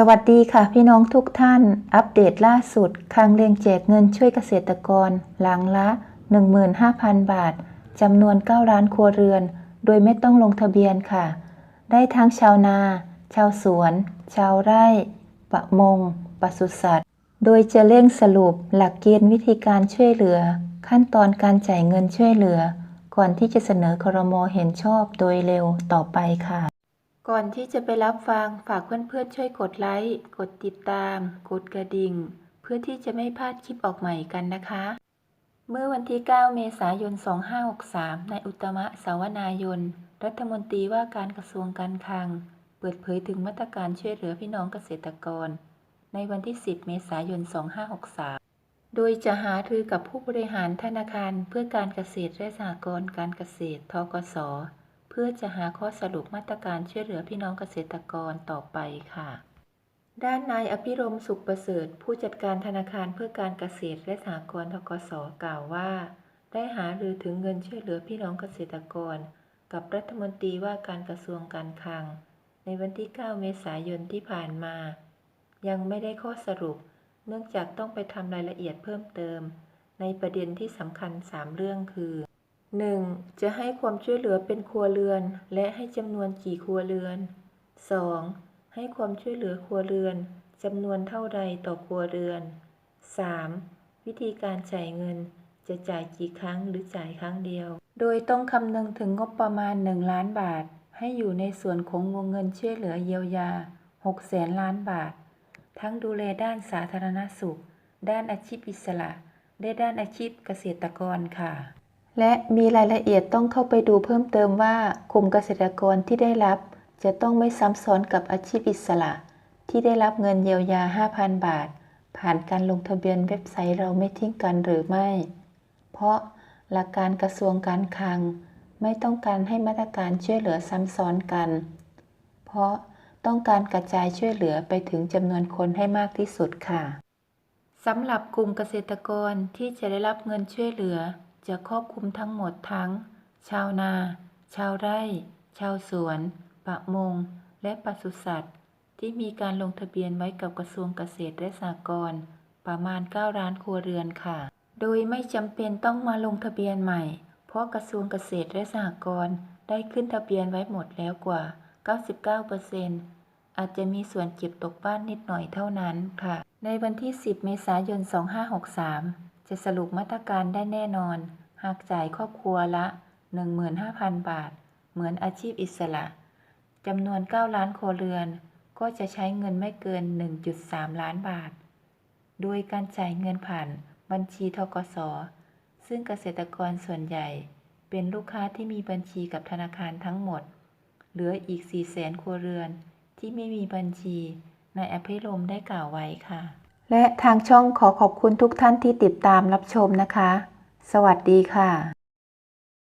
สวัสดีค่ะพี่น้องทุกท่าน อัปเดตล่าสุดคลังเลียงแจกเงินช่วยเกษตรกร หลังละ 15,000 บาทจำนวน 9 ล้านครัวเรือน โดยไม่ต้องลงทะเบียนค่ะ ได้ทั้งชาวนา ชาวสวน ชาวไร่ ประมงปศุสัตว์ โดยจะเร่งสรุปหลักเกณฑ์วิธีการช่วยเหลือ ขั้นตอนการจ่ายเงินช่วยเหลือ ก่อนที่จะเสนอครมเห็นชอบโดยเร็วต่อไปค่ะ ก่อนที่จะไปรับฟังฝากเพื่อนๆช่วยกดไลค์กดติดตาม กดกระดิ่ง เพื่อที่จะไม่พลาดคลิปออกใหม่กันนะคะ เมื่อวันที่ 9 เมษายน 2563นายอุตมะสาวนายน รัฐมนตรีว่าการกระทรวงการคลัง เปิดเผยถึงมาตรการช่วยเหลือพี่น้องเกษตรกร ในวันที่ 10 เมษายน 2563 โดยจะหารือกับผู้บริหารธนาคารเพื่อการเกษตรและสหกรณ์การเกษตรทกส พื่อจะหาข้อสรุปมาตรการช่วยเหลือพี่น้องเกษตรกรต่อไปค่ะ ด้านนายอภิรมสุขประเสริฐ ผู้จัดการธนาคารเพื่อการเกษตรและสหกรณ์ทกสกล่าวว่า ได้หารือถึงเงินช่วยเหลือพี่น้องเกษตรกร กับรัฐมนตรีว่าการกระทรวงการคลัง ในวันที่ 9 เมษายนที่ผ่านมา ยังไม่ได้ข้อสรุป เนื่องจากต้องไปทำรายละเอียดเพิ่มเติม ในประเด็นที่สำคัญ 3 เรื่องคือ 1. จะให้ความช่วยเหลือเป็นครัวเรือน และให้จำนวนกี่ครัวเรือน 2. ให้ความช่วยเหลือครัวเรือนจำนวนเท่าใดต่อครัวเรือน 3. วิธีการจ่ายเงินจะจ่ายกี่ครั้งหรือจ่ายครั้งเดียว โดยต้องคำนึงถึงงบประมาณ 1 ล้านบาท ให้อยู่ในส่วนของวงเงินช่วยเหลือเยียวยา6แสนล้านบาท ทั้งดูแลด้านสาธารณสุข ด้านอาชีพอิสระ และด้านอาชีพเกษตรกรค่ะ และมีรายละเอียดต้องเข้าไปดูเพิ่มเติมว่ากลุ่มเกษตรกรที่ได้รับ จะต้องไม่ซ้ำซ้อนกับอาชีพอิสระ ที่ได้รับเงินเยียวยา 5,000 บาท ผ่านการลงทะเบียนเว็บไซต์เราไม่ทิ้งกันหรือไม่ เพราะหลักการกระทรวงการคลัง ไม่ต้องการให้มาตรการช่วยเหลือซ้ำซ้อนกัน เพราะต้องการกระจายช่วยเหลือไปถึงจำนวนคนให้มากที่สุดค่ะสำหรับกลุ่มเกษตรกรที่จะได้รับเงินช่วยเหลือ จะครอบคลุมทั้งหมดทั้ง ชาวนา ชาวไร่ ชาวสวน ประมง และปศุสัตว์ ที่มีการลงทะเบียนไว้กับกระทรวงเกษตรและสหกรณ์ประมาณ 9 ล้านครัวเรือนค่ะ โดยไม่จำเป็นต้องมาลงทะเบียนใหม่ เพราะกระทรวงเกษตรและสหกรณ์ได้ขึ้นทะเบียนไว้หมดแล้วกว่า 99%อาจจะมีส่วนเก็บตกบ้านนิดหน่อยเท่านั้นค่ะ ในวันที่ 10 เมษายน 2563 จะสรุปมาตรการได้แน่นอน หากจ่ายครอบครัวละ 15,000 บาท เหมือนอาชีพอิสระจำนวน 9 ล้านครัวเรือน ก็จะใช้เงินไม่เกิน 1.3 ล้านบาท โดยการจ่ายเงินผ่านบัญชีทกส ซึ่งเกษตรกรส่วนใหญ่ เป็นลูกค้าที่มีบัญชีกับธนาคารทั้งหมด เหลืออีก400,000ครัวเรือนที่ไม่มีบัญชีในอภิรมได้กล่าวไว้ค่ะ และทางช่องขอขอบคุณทุกท่านที่ติดตามรับชมนะคะ สวัสดีค่ะ